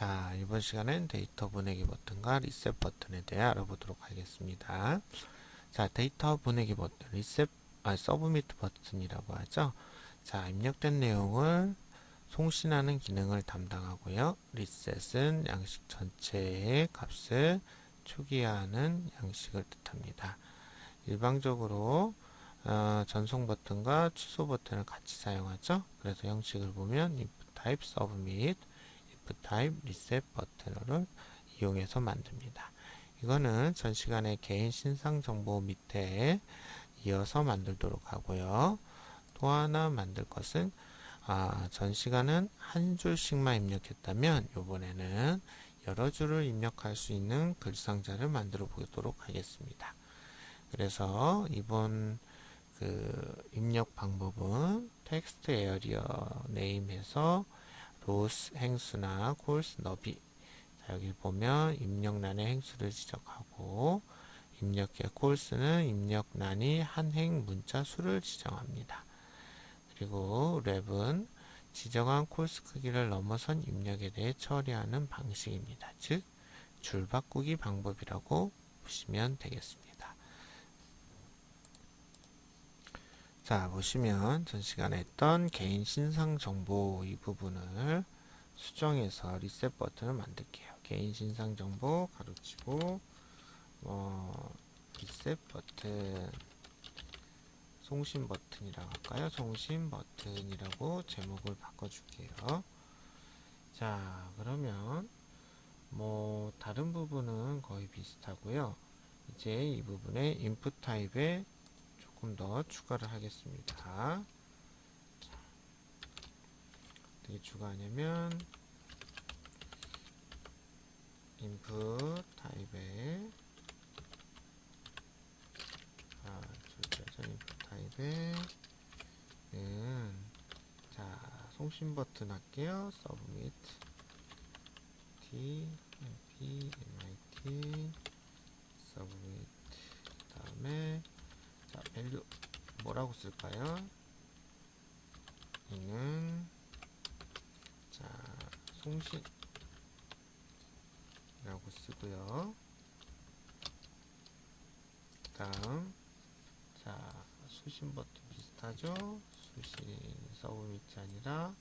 자, 이번 시간엔 데이터 보내기 버튼과 리셋 버튼에 대해 알아보도록 하겠습니다. 자, 데이터 보내기 버튼, 리셋, 아, 서브미트 버튼이라고 하죠. 자, 입력된 내용을 송신하는 기능을 담당하고요. 리셋은 양식 전체의 값을 초기화하는 양식을 뜻합니다. 일방적으로 어, 전송 버튼과 취소 버튼을 같이 사용하죠. 그래서 형식을 보면 if type submit, if type reset 버튼을 이용해서 만듭니다. 이거는 전 시간에 개인 신상 정보 밑에 이어서 만들도록 하고요. 또 하나 만들 것은 아, 전 시간은 한 줄씩만 입력했다면 이번에는 여러 줄을 입력할 수 있는 글상자를 만들어 보도록 하겠습니다. 그래서 이번 그 입력 방법은 텍스트 에어리어 네임에서 로스 행수나 콜스 너비 자, 여기 보면 입력란의 행수를 지적하고 입력의 콜스는 입력란이 한행 문자 수를 지정합니다. 그리고 랩은 지정한 콜스 크기를 넘어선 입력에 대해 처리하는 방식입니다. 즉, 줄 바꾸기 방법이라고 보시면 되겠습니다. 자, 보시면 전 시간에 했던 개인 신상 정보 이 부분을 수정해서 리셋 버튼을 만들게요. 개인 신상 정보 가로치고 뭐 리셋 버튼 송신 버튼이라고 할까요? 송신 버튼이라고 제목을 바꿔줄게요. 자, 그러면 뭐 다른 부분은 거의 비슷하고요. 이제 이 부분에 인풋 타입에 조금 더 추가를 하겠습니다. 어떻게 추가하냐면 인풋 타입에 아, 줄여서 인풋 타입에는 자 송신 버튼 할게요. 서브밋 t mp mit밋 다음에 자, 밸류 쓸까요? 이는 자, 송신 이라고 쓰고요. 다음 자, 수신 버튼 비슷하죠? 수신 서브미트 아니라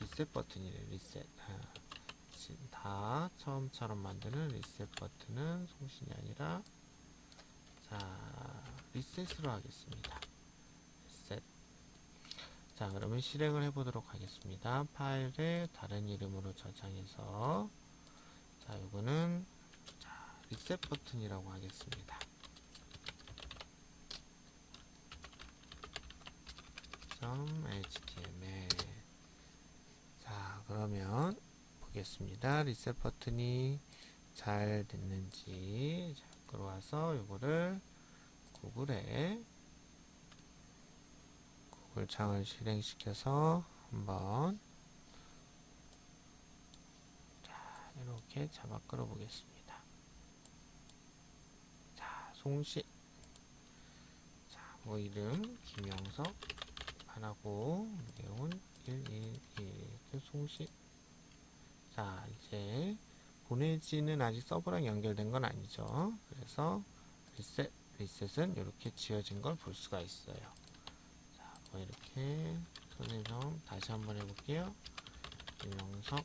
리셋 버튼이래 리셋 아, 다 처음처럼 만드는 리셋 버튼은 송신이 아니라 자, 리셋으로 하겠습니다. 리셋. 자, 그러면 실행을 해보도록 하겠습니다. 파일에 다른 이름으로 저장해서 자, 요거는 자, 리셋 버튼이라고 하겠습니다. .html 자, 그러면 보겠습니다. 리셋 버튼이 잘 됐는지 자, 끌어와서 이거를 구글에 구글 창을 실행시켜서 한번 자 이렇게 잡아 끌어 보겠습니다. 자 송시 자뭐 이름 김영석. 하나고 내용 111 송시 자 이제 보내지는 아직 서버랑 연결된 건 아니죠. 그래서 리셋, 리셋은 이렇게 지어진 걸 볼 수가 있어요. 자, 뭐 이렇게 손해점 다시 한번 해볼게요. 김영석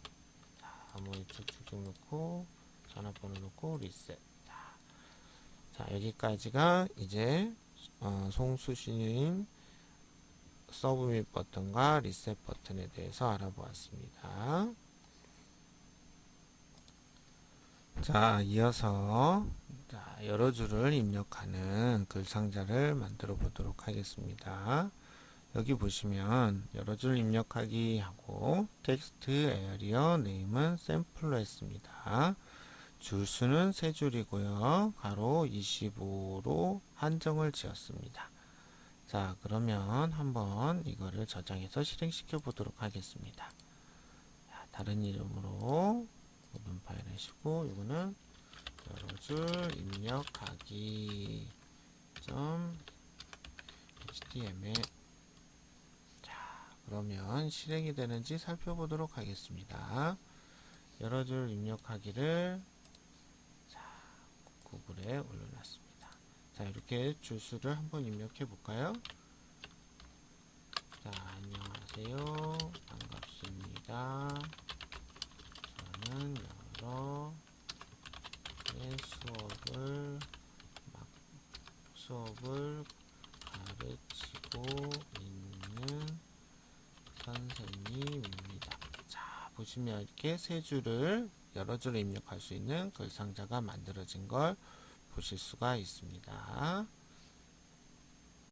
이쪽 주격 넣고 전화번호 넣고 리셋 자, 자 여기까지가 이제 어, 송수신인 서브밋 버튼과 리셋 버튼에 대해서 알아보았습니다. 자, 이어서 자, 여러 줄을 입력하는 글 상자를 만들어 보도록 하겠습니다. 여기 보시면 여러 줄 입력하기 하고 텍스트 에어리어 네임은 샘플로 했습니다. 줄 수는 세 줄이고요. 가로 25로 한정을 지었습니다. 자, 그러면 한번 이거를 저장해서 실행시켜 보도록 하겠습니다. 자, 다른 이름으로 하시고 이거는 여러 줄 입력하기 점 html 자 그러면 실행이 되는지 살펴보도록 하겠습니다 여러 줄 입력하기를 자, 구글에 올려놨습니다. 자, 이렇게 주수를 한번 입력해 볼까요? 자, 안녕하세요. 반갑습니다. 저는 의 수업을 막 수업을 가르치고 있는 선생님입니다. 자, 보시면 이렇게 세 줄을 여러 줄을 입력할 수 있는 글 상자가 만들어진 걸 보실 수가 있습니다.